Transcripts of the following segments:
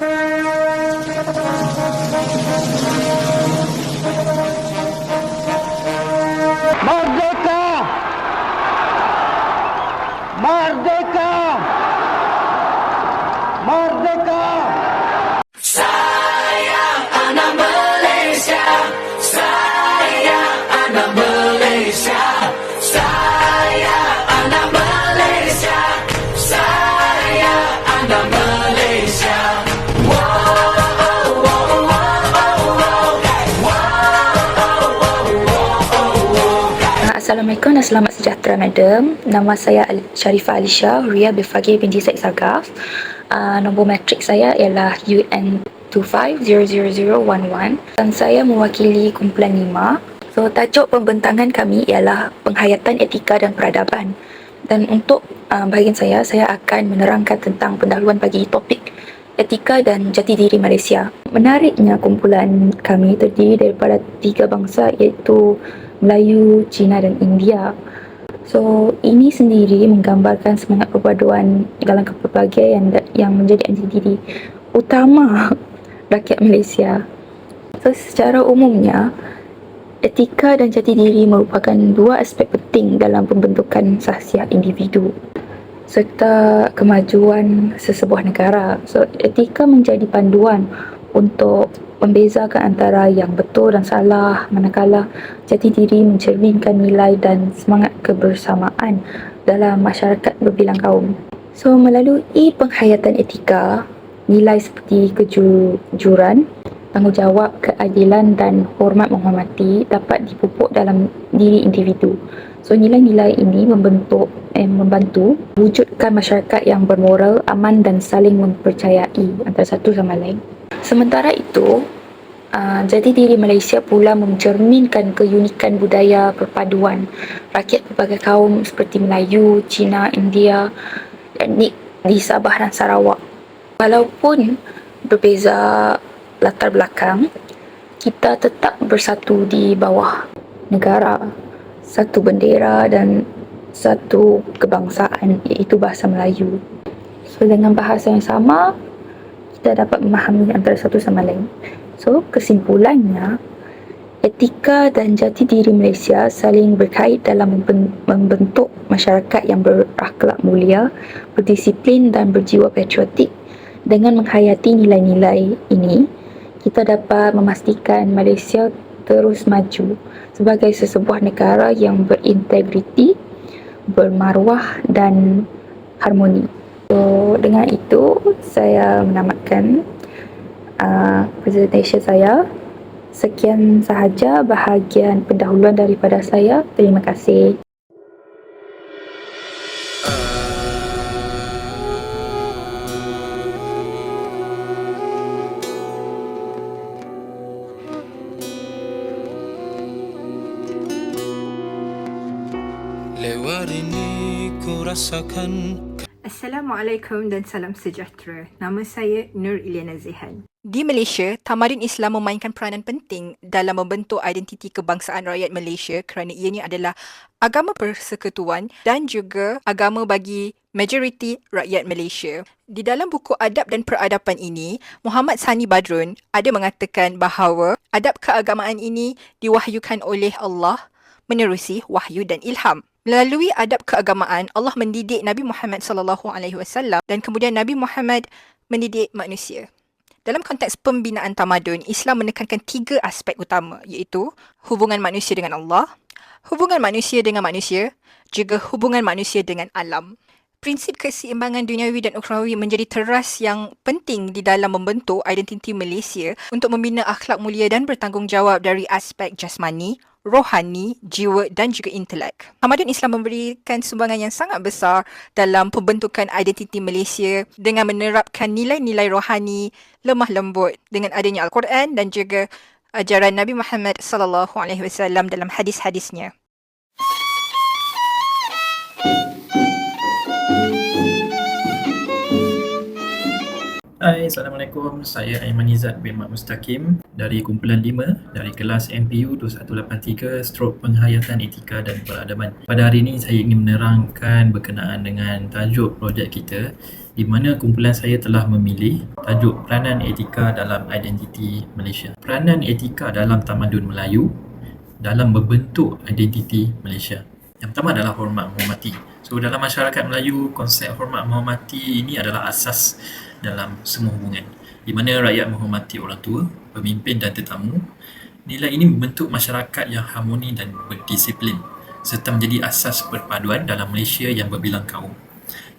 Thank you. Assalamualaikum dan selamat sejahtera madam. Nama saya Sharifah Alisha Huria Bifagir binti Said Sagaf. Uh, nombor matrik saya ialah UN 250011 dan saya mewakili kumpulan 5. So tajuk pembentangan kami ialah penghayatan etika dan peradaban. Dan untuk uh, bahagian saya, saya akan menerangkan tentang pendahuluan bagi topik etika dan jati diri Malaysia. Menariknya kumpulan kami terdiri daripada tiga bangsa iaitu Melayu, Cina dan India. So, ini sendiri menggambarkan semangat perpaduan dalam kepelbagaian yang, yang menjadi diri utama rakyat Malaysia. So, secara umumnya, etika dan jati diri merupakan dua aspek penting dalam pembentukan sahsiah individu serta kemajuan sesebuah negara. So, etika menjadi panduan untuk membezakan antara yang betul dan salah, manakala jati diri mencerminkan nilai dan semangat kebersamaan dalam masyarakat berbilang kaum. So, melalui penghayatan etika, nilai seperti kejujuran, tanggungjawab, keadilan dan hormat menghormati dapat dipupuk dalam diri individu. So nilai-nilai ini membentuk eh, membantu wujudkan masyarakat yang bermoral, aman dan saling mempercayai antara satu sama lain. Sementara itu, uh, jati diri Malaysia pula mencerminkan keunikan budaya perpaduan rakyat berbagai kaum seperti Melayu, Cina, India, etnik di Sabah dan Sarawak. Walaupun berbeza latar belakang, kita tetap bersatu di bawah negara, satu bendera dan satu kebangsaan iaitu bahasa Melayu. So dengan bahasa yang sama, kita dapat memahami antara satu sama lain. So kesimpulannya, etika dan jati diri Malaysia saling berkait dalam memben- membentuk masyarakat yang berakhlak mulia, berdisiplin dan berjiwa patriotik. Dengan menghayati nilai-nilai ini, kita dapat memastikan Malaysia terus maju sebagai sesebuah negara yang berintegriti, bermaruah dan harmoni. So, dengan itu saya menamatkan uh, presentation saya. Sekian sahaja bahagian pendahuluan daripada saya. Terima kasih. Lewat ini ku rasakan Assalamualaikum dan salam sejahtera. Nama saya Nur Iliana Zihan. Di Malaysia, Tamadun Islam memainkan peranan penting dalam membentuk identiti kebangsaan rakyat Malaysia kerana ianya adalah agama persekutuan dan juga agama bagi majoriti rakyat Malaysia. Di dalam buku Adab dan Peradaban ini, Muhammad Sani Badrun ada mengatakan bahawa adab keagamaan ini diwahyukan oleh Allah menerusi wahyu dan ilham. Melalui adab keagamaan, Allah mendidik Nabi Muhammad sallallahu alaihi wasallam dan kemudian Nabi Muhammad mendidik manusia. Dalam konteks pembinaan tamadun, Islam menekankan tiga aspek utama iaitu hubungan manusia dengan Allah, hubungan manusia dengan manusia, juga hubungan manusia dengan alam. Prinsip keseimbangan duniawi dan ukhrawi menjadi teras yang penting di dalam membentuk identiti Malaysia untuk membina akhlak mulia dan bertanggungjawab dari aspek jasmani, rohani, jiwa dan juga intelek. Tamadun Islam memberikan sumbangan yang sangat besar dalam pembentukan identiti Malaysia dengan menerapkan nilai-nilai rohani, lemah lembut dengan adanya Al-Quran dan juga ajaran Nabi Muhammad sallallahu alaihi wasallam dalam hadis-hadisnya. Hai, Assalamualaikum. Saya Aiman Izzat bin Mat Mustaqim dari kumpulan 5 dari kelas MPU 2183 strok penghayatan etika dan peradaban. Pada hari ini saya ingin menerangkan berkenaan dengan tajuk projek kita di mana kumpulan saya telah memilih tajuk peranan etika dalam identiti Malaysia. Peranan etika dalam tamadun Melayu dalam membentuk identiti Malaysia. Yang pertama adalah hormat menghormati. So dalam masyarakat Melayu, konsep hormat menghormati ini adalah asas dalam semua hubungan. Di mana rakyat menghormati orang tua, pemimpin dan tetamu. Nilai ini membentuk masyarakat yang harmoni dan berdisiplin serta menjadi asas perpaduan dalam Malaysia yang berbilang kaum.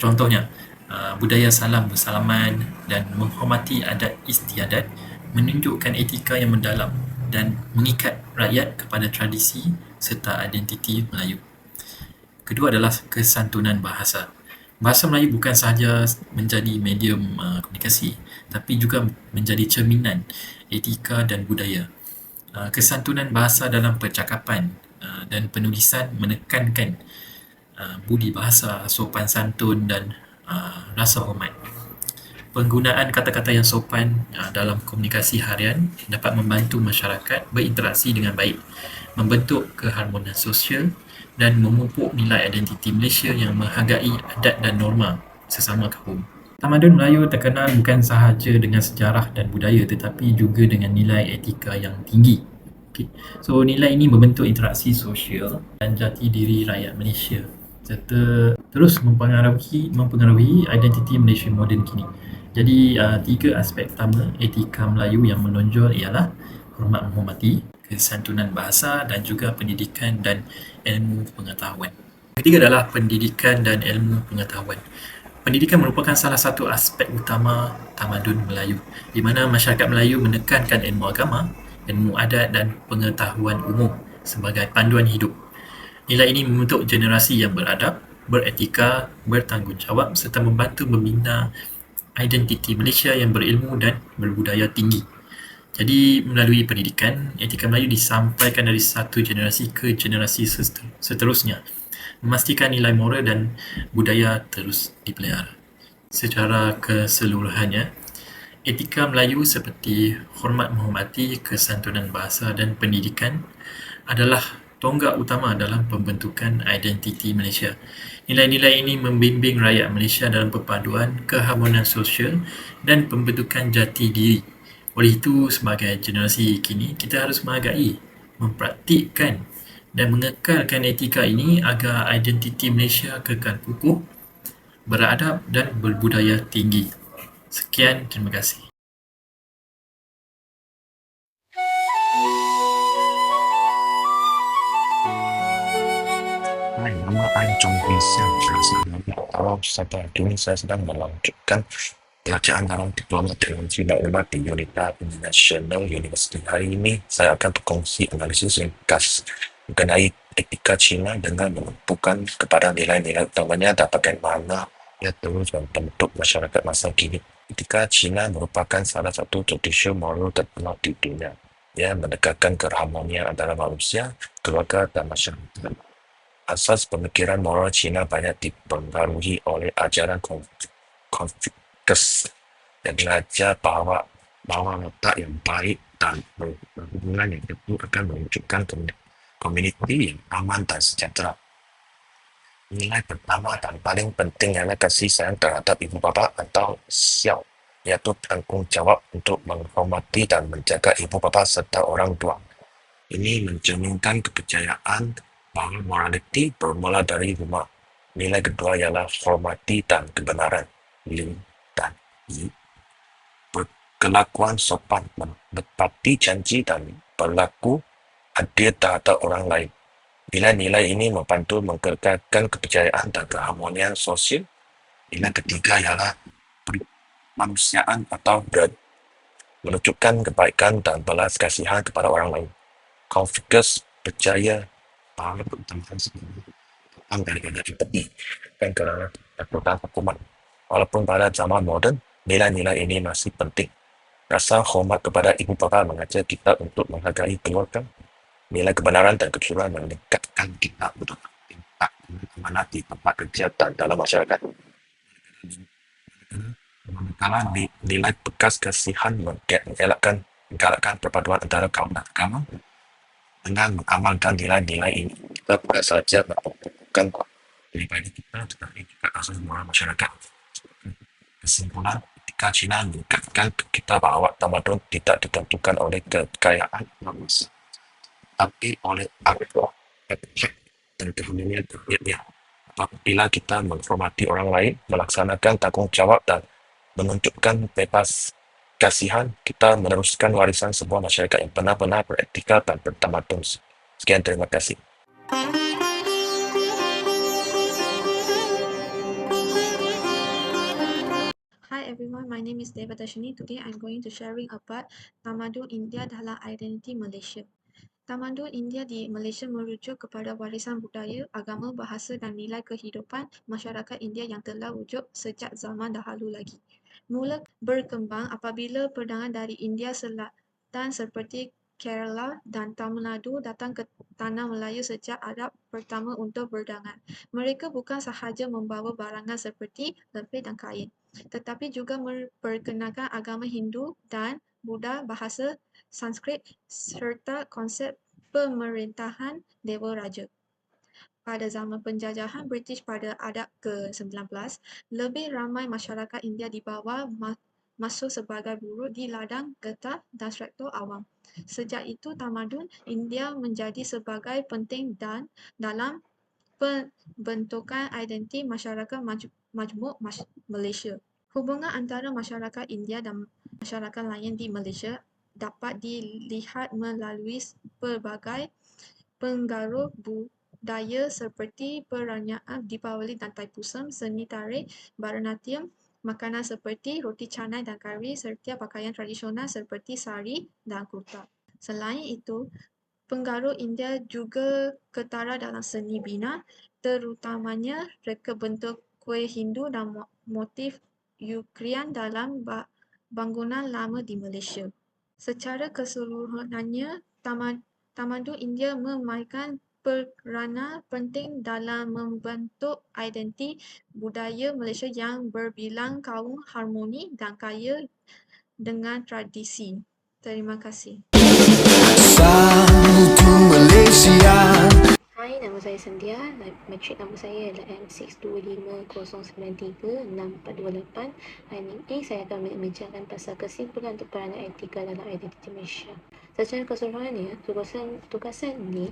Contohnya, uh, budaya salam bersalaman dan menghormati adat istiadat menunjukkan etika yang mendalam dan mengikat rakyat kepada tradisi serta identiti Melayu. Kedua adalah kesantunan bahasa. Bahasa Melayu bukan sahaja menjadi medium uh, komunikasi tapi juga menjadi cerminan etika dan budaya. Uh, kesantunan bahasa dalam percakapan uh, dan penulisan menekankan uh, budi bahasa, sopan santun dan uh, rasa hormat. Penggunaan kata-kata yang sopan uh, dalam komunikasi harian dapat membantu masyarakat berinteraksi dengan baik, membentuk keharmonian sosial dan memupuk nilai identiti Malaysia yang menghargai adat dan norma sesama kaum. Tamadun Melayu terkenal bukan sahaja dengan sejarah dan budaya tetapi juga dengan nilai etika yang tinggi. Okay. So nilai ini membentuk interaksi sosial dan jati diri rakyat Malaysia serta terus mempengaruhi mempengaruhi identiti Malaysia moden kini. Jadi uh, tiga aspek pertama etika Melayu yang menonjol ialah hormat menghormati, kesantunan bahasa dan juga pendidikan dan ilmu pengetahuan. Ketiga adalah pendidikan dan ilmu pengetahuan. Pendidikan merupakan salah satu aspek utama tamadun Melayu di mana masyarakat Melayu menekankan ilmu agama, ilmu adat dan pengetahuan umum sebagai panduan hidup. Nilai ini membentuk generasi yang beradab, beretika, bertanggungjawab serta membantu membina identiti Malaysia yang berilmu dan berbudaya tinggi. Jadi melalui pendidikan, etika Melayu disampaikan dari satu generasi ke generasi seterusnya, memastikan nilai moral dan budaya terus dipelihara. Secara keseluruhannya, etika Melayu seperti hormat menghormati, kesantunan bahasa dan pendidikan adalah tonggak utama dalam pembentukan identiti Malaysia. Nilai-nilai ini membimbing rakyat Malaysia dalam perpaduan, keharmonian sosial dan pembentukan jati diri oleh itu, sebagai generasi kini, kita harus menghargai, mempraktikkan dan mengekalkan etika ini agar identiti Malaysia kekal kukuh, beradab dan berbudaya tinggi. Sekian, terima kasih. Hai, nama saya Chong Hui Siang. Kalau saya kini saya sedang melanjutkan pelajaran dalam Diploma Teknologi dan Ilmu di Unita International University. Hari ini saya akan berkongsi analisis ringkas mengenai etika Cina dengan menumpukan kepada nilai-nilai utamanya dan bagaimana ia terus membentuk masyarakat masa kini. Etika Cina merupakan salah satu tradisi moral terkenal di dunia. Ia menegakkan keharmonian antara manusia, keluarga dan masyarakat. Asas pemikiran moral Cina banyak dipengaruhi oleh ajaran kes dan belajar bahawa bahawa letak yang baik dan berhubungan yang teguh akan mewujudkan komuniti yang aman dan sejahtera. Nilai pertama dan paling penting adalah kasih sayang terhadap ibu bapa atau xiao, iaitu tanggungjawab untuk menghormati dan menjaga ibu bapa serta orang tua. Ini mencerminkan kepercayaan bahawa moraliti bermula dari rumah. Nilai kedua ialah hormati dan kebenaran. Lin berkelakuan sopan, menepati janji dan berlaku adil terhadap orang lain. Nilai-nilai ini membantu mengekalkan kepercayaan dan keharmonian sosial. Nilai ketiga ialah kemanusiaan atau berat menunjukkan kebaikan dan belas kasihan kepada orang lain. Konfikus percaya bahawa keutamaan sebenarnya datang daripada empati dan kerana kekuatan hukuman. Walaupun pada zaman moden, nilai-nilai ini masih penting. Rasa hormat kepada ibu bapa mengajar kita untuk menghargai keluarga. Nilai kebenaran dan kejujuran meningkatkan kita untuk tindak mana di tempat kerja dan dalam masyarakat. manakala ni- nilai bekas kasihan mengelakkan menggalakkan perpaduan antara kaum dan agama dengan mengamalkan nilai-nilai ini kita bukan saja memperlukan pribadi kita tetapi juga asas moral masyarakat. Kesimpulan ketika Cina meningkatkan kita bahawa tamadun tidak ditentukan oleh kekayaan manusia tapi oleh akhlak dan kemudian terakhirnya apabila kita menghormati orang lain melaksanakan tanggungjawab dan menunjukkan bebas kasihan kita meneruskan warisan sebuah masyarakat yang benar-benar beretika dan bertamadun sekian terima kasih Hi everyone, my name is Devadashini. Today I'm going to sharing about Tamadun India dalam identiti Malaysia. Tamadun India di Malaysia merujuk kepada warisan budaya, agama, bahasa dan nilai kehidupan masyarakat India yang telah wujud sejak zaman dahulu lagi. Mula berkembang apabila perdagangan dari India Selatan seperti Kerala dan Tamil Nadu datang ke tanah Melayu sejak Arab pertama untuk berdagangan. Mereka bukan sahaja membawa barangan seperti lepih dan kain, tetapi juga memperkenalkan agama Hindu dan Buddha, bahasa Sanskrit serta konsep pemerintahan Dewa Raja. Pada zaman penjajahan British pada abad ke-19, lebih ramai masyarakat India di bawah ma- masuk sebagai buruh di ladang getah dan sektor awam. Sejak itu, tamadun India menjadi sebagai penting dan dalam pembentukan identiti masyarakat maj- majmuk mas- Malaysia. Hubungan antara masyarakat India dan masyarakat lain di Malaysia dapat dilihat melalui pelbagai pengaruh budaya seperti perayaan Deepavali dan Taipusam, seni tarik, Bharatanatyam, makanan seperti roti canai dan kari serta pakaian tradisional seperti sari dan kurta. Selain itu, pengaruh India juga ketara dalam seni bina, terutamanya reka bentuk kuih Hindu dan mo- motif Ukrian dalam ba- bangunan lama di Malaysia. Secara keseluruhannya, tamad- tamadun India memainkan peranan penting dalam membentuk identiti budaya Malaysia yang berbilang kaum harmoni dan kaya dengan tradisi. Terima kasih. Hai, nama saya Sandia. Matric nama saya adalah M6250936428. Hari ini saya akan membincangkan pasal kesimpulan untuk peranan etika dalam identiti Malaysia. Secara keseluruhannya, tugasan tugasan ini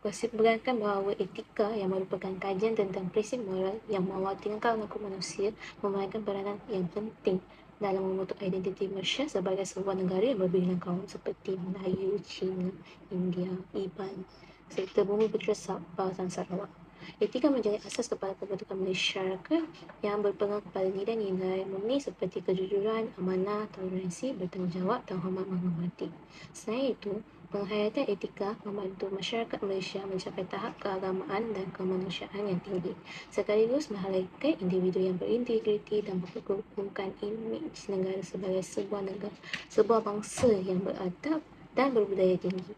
kesimpulankan bahawa etika yang merupakan kajian tentang prinsip moral yang mengawal tingkah laku manusia memainkan peranan yang penting dalam membentuk identiti Malaysia sebagai sebuah negara yang berbilang kaum seperti Melayu, Cina, India, Iban, serta bumi berteresap kawasan Sarawak. Etika menjadi asas kepada pembentukan masyarakat yang berpegang kepada nilai-nilai murni seperti kejujuran, amanah, toleransi, bertanggungjawab dan hormat menghormati. Selain itu, penghayatan etika membantu masyarakat Malaysia mencapai tahap keagamaan dan kemanusiaan yang tinggi sekaligus menghargai individu yang berintegriti dan memperkukuhkan imej negara sebagai sebuah negara, sebuah bangsa yang beradab dan berbudaya tinggi.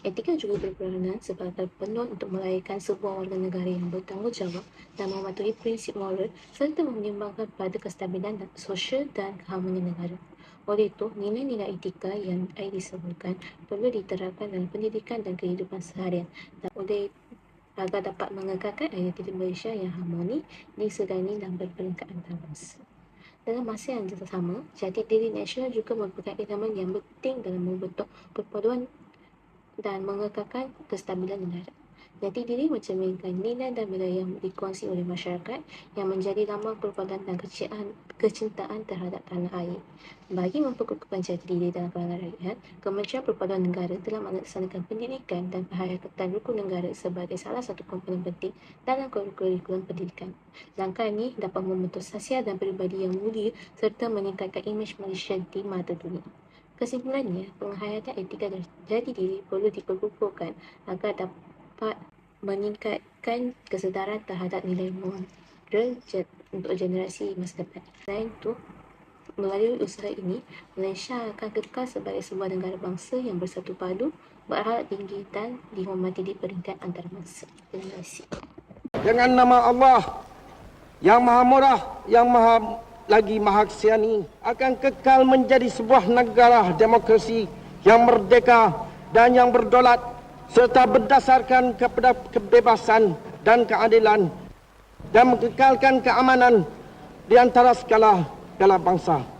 Etika juga berperanan sebagai penuan untuk melahirkan sebuah warga negara yang bertanggungjawab dan mematuhi prinsip moral serta menyumbangkan pada kestabilan sosial dan keharmonian negara. Oleh itu, nilai-nilai etika yang saya disebutkan perlu diterapkan dalam pendidikan dan kehidupan seharian dan oleh agar dapat mengekalkan identiti Malaysia yang harmoni, disegani dan berperingkat antarabangsa. Dalam masa yang sama, jati diri nasional juga merupakan elemen yang penting dalam membentuk perpaduan dan mengekalkan kestabilan negara. Jati diri mencerminkan nilai dan budaya yang dikongsi oleh masyarakat yang menjadi lambang perpaduan dan kecintaan, kecintaan terhadap tanah air. Bagi memperkukuhkan jati diri dalam kalangan rakyat, Kementerian Perpaduan Negara telah melaksanakan pendidikan dan penghayatan rukun negara sebagai salah satu komponen penting dalam kurikulum pendidikan. Langkah ini dapat membentuk sasial dan peribadi yang mulia serta meningkatkan imej Malaysia di mata dunia. Kesimpulannya, penghayatan etika dan jati diri perlu diperkukuhkan agar dapat meningkatkan kesedaran terhadap nilai moral untuk generasi masa depan. Selain itu, melalui usaha ini, Malaysia akan kekal sebagai sebuah negara bangsa yang bersatu padu, berharap tinggi dan dihormati di peringkat antarabangsa. Terima kasih. Dengan nama Allah yang Maha Murah, yang Maha lagi Mahaksiani akan kekal menjadi sebuah negara demokrasi yang merdeka dan yang berdaulat serta berdasarkan kepada kebebasan dan keadilan dan mengekalkan keamanan di antara segala segala bangsa.